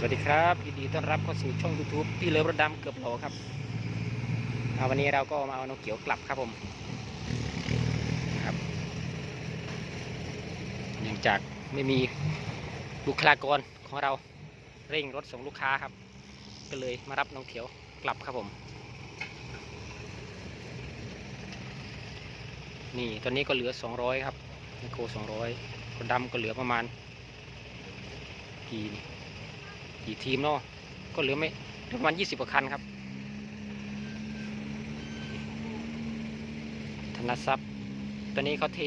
สวัสดีครับยินดีต้อนรับเข้าสู่ช่อง YouTube พี่เลิฟรถดำเกือบโหลครับเอาวันนี้เราก็มาเอาน้องเขียวกลับครับผมครับเนื่องจากไม่มีบุคลากรของเราเร่งรถส่งลูกค้าครับ ก็เลยมารับน้องเขียวกลับครับผม นี่ตอนนี้ก็เหลือ 200 ครับไมโคร200คนดำก็เหลือประมาณกี่นี่ กี่ทีมเนาะก็เหลือไม่เหลือประมาณยี่สิบกว่าคันครับ ธนทรัพย์ ตอนนี้เขาเท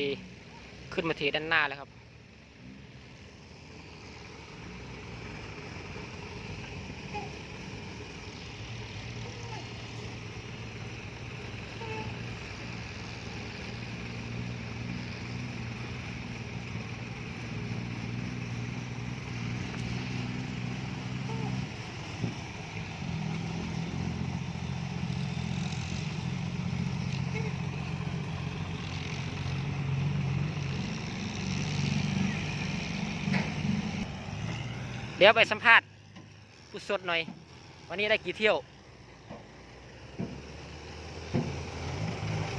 ขึ้นมาเทด้านหน้าแล้วครับ ดี๋ยวไปสัมภาษณ์ผู้สดหน่อย วันนี้ได้กี่เที่ยว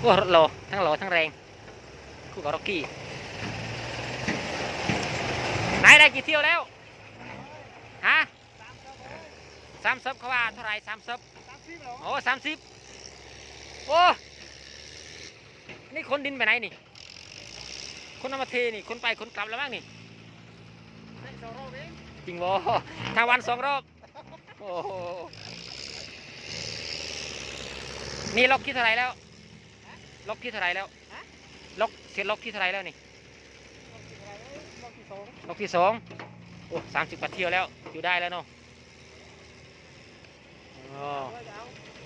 โอ้รถโลทั้งโลทั้งแรงคู่กับร็อกกี้ไหนายได้กี่เที่ยวแล้วฮะสามสิบเขาว่าเท่าไหรสามสิบโอ้สามสิบโอ้นี่คนดินไปไหนนี่คนเอามาเทนี่คนไปคนกลับแล้วมั้งนี่ จริงบ่ทางวันสองรอบ โอ้โห นี่ล็อกที่เท่าไหรแล้ว ล็อกที่เท่าไหรแล้ว ล็อกเสร็จล็อกที่เท่าไหรแล้วนี่ ล็อกที่สองโอ้สามสิบกว่าเที่ยวแล้ว อยู่ได้แล้วเนาะอ๋อ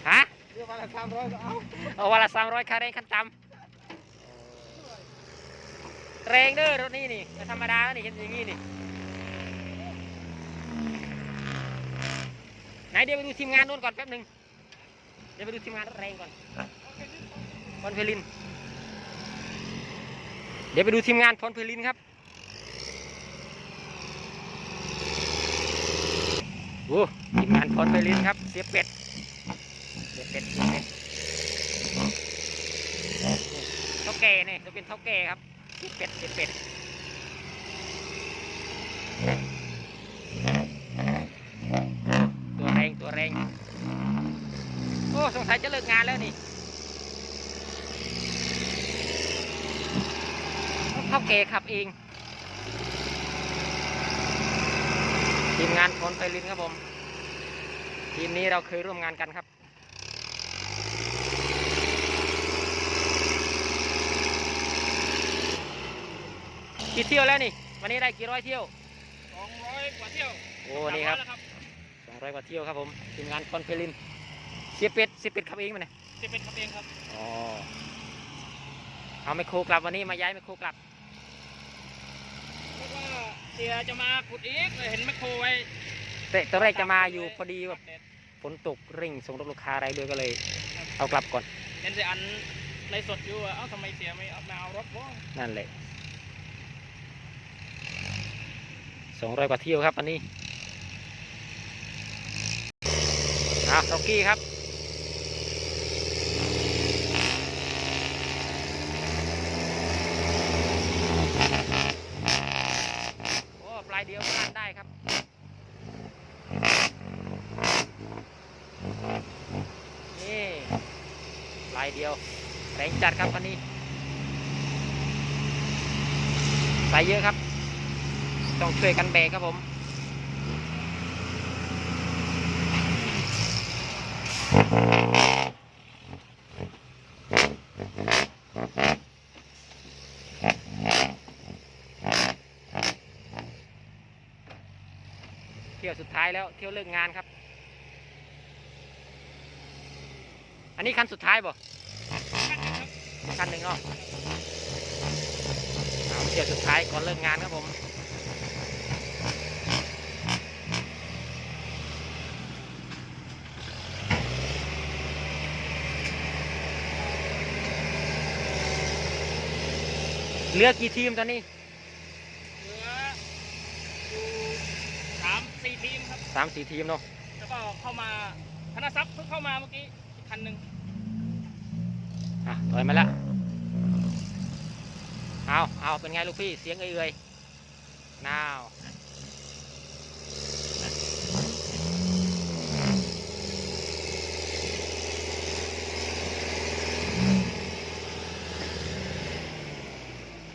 ฮะ เรียกว่าละสามร้อยก็เอาเอาวันละสามร้อยค่าแรงขั้นต่ำแรงเด้อรถนี่นี่ไม่ธรรมดานี่เห็นอย่างงี้นี่ไห นเดี๋ยวไปดูทีมงานนู่นก่อนแป๊บหนึ่งเดี๋ยวไปดูทีมงานรถแรงก่อนพรเพลิน เดี๋ยวไปดูทีมงานพรเพลินครับโอ้ทีมงานพรเพลินครับ เสียเป็ด เสียเป็ดเสียเป็ดเท่าแก่เนี่ยจะเป็นเท่าแก่ครับเสียเป็ดเสียเป็ดตัวแรงตัวแรงโอ้ สงสัยจะเลิกงานแล้วนี่เท่าแก่ขับเองทีมงานคนไปลินครับผมทีมนี้เราเคยร่วมงานกันครับกี่เที่ยวแล้วนี่ วันนี้ได้กี่ร้อยเที่ยวสองร้อยกว่าเที่ยว โอ้ นี่ครับสองร้อยกว่าเที่ยวครับผมทีมงานคอนเฟลิน เสียเป็ดเสียเป็ดขับเองมาเนี่ยจะเป็นขับเองครับอ๋อเอาไมโครกลับวันนี้มาย้ายไมโครกลับ เพราะว่าเสียจะมาขุดอีกเลยเห็นแมคโครไว้แต่ตอนแรกจะมาอยู่พอดีแบบฝนตกเร่งส่งรถลูกค้าอะไรด้วยก็เลย เอากลับก่อนเห็นเสียอันในสดอยู่อะเอ้าทำไมเสียไม่เอามาเอารถวะนั่นแหละสองร้อยกว่าเที่ยวครับอันนี้อะร็อกกี้ครับ โอ้ปลาย เดียวก็ลั่นได้ครับนี่ลายเดียวแรงจัดครับวันนี้ใส่เยอะครับ ต้องช่วยกันแบกครับผมเที่ยวสุดท้ายแล้วเที่ยวเลิกงานครับ อันนี้คันสุดท้ายบ่คันหนึ่งเนาะเอเที่ยวสุดท้ายก่อนเลิกงานครับผมเหลือกี่ทีมตอนนี้ เหลืออยู่ สามสี่ทีมครับสสามสี่ทีมเนาะแล้วก็เข้ามาธนทรัพย์เพิ่งเข้ามาเมื่อกี้อีกคันหนึ่งอะถอยมาละเอาเอาเป็นไงลูกพี่เสียงเอื่อยๆนาว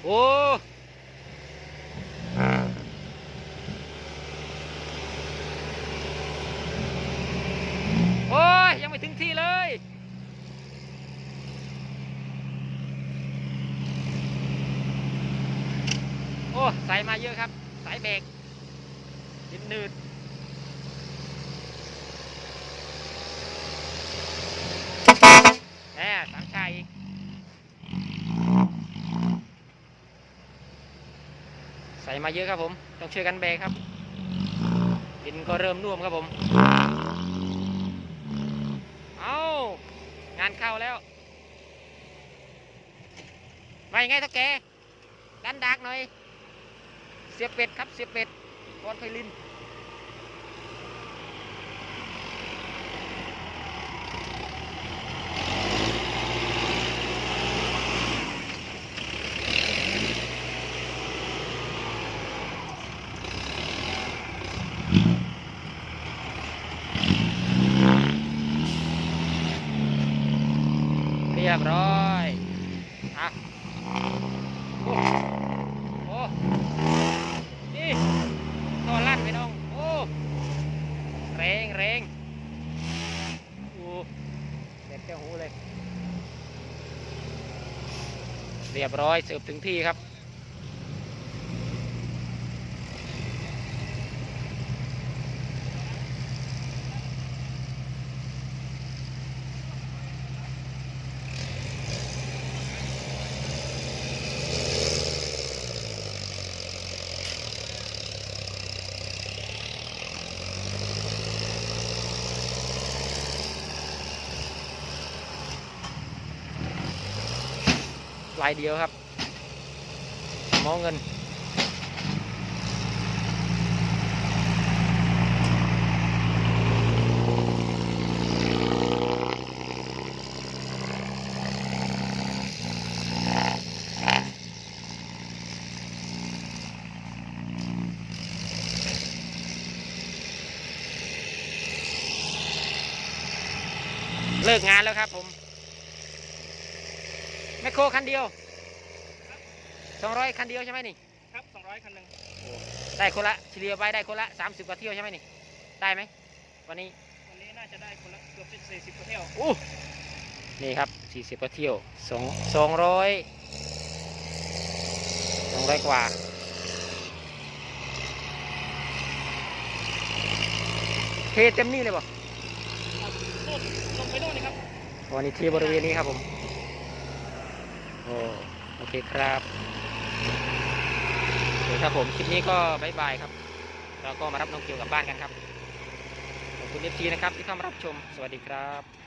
โอ้โอ้ย ยังไม่ถึงที่เลย โอ้ใส่มาเยอะครับ สายเบรกดินหนืดแหมสามชายอีกใส่มาเยอะครับผม ต้องช่วยกันเบรกครับ ดินก็เริ่มน่วมครับผม เอางานเข้าแล้วมายังไงท่าแกดันดักหน่อย เสียเป็ดครับเสียเป็ดกอนไพลิน เรียบร้อยอะโอ้โอ้นี่ ตัวลั่นไปน้อง โอ้แรงแรงโอ้เด็ดแก้วหูเลย เรียบร้อยเสิร์ฟถึงที่ครับ ลายเดียวครับมองเงินเลิกงานแล้วครับผม แมคโครคันเดียวสองร้อยคันเดียวใช่ไหมนี่ครับสองร้อยคันหนึ่งได้คนละเฉลี่ยไปได้คนละสามสิบกว่าเที่ยวใช่ไหมนี่ ได้ไหมวันนี้วันนี้น่าจะได้คนละเกือบสี่สิบกว่าเที่ยวอู้นี่ครับสี่สิบกว่าเที่ยวสองสองร้อยสองร้อยกว่าเทเต็มนี่เลยป่ะโน่นลงไปโน่นนี่ครับวันนี้เทบริเวณนี้ครับผม โอโอเคครับโอเคครับผมคลิปนี้ก็บายบายครับเราก็มารับน้องเกียวกลับบ้านกันครับขอบคุณเอฟซีนะครับที่เข้ามารับชม สวัสดีครับ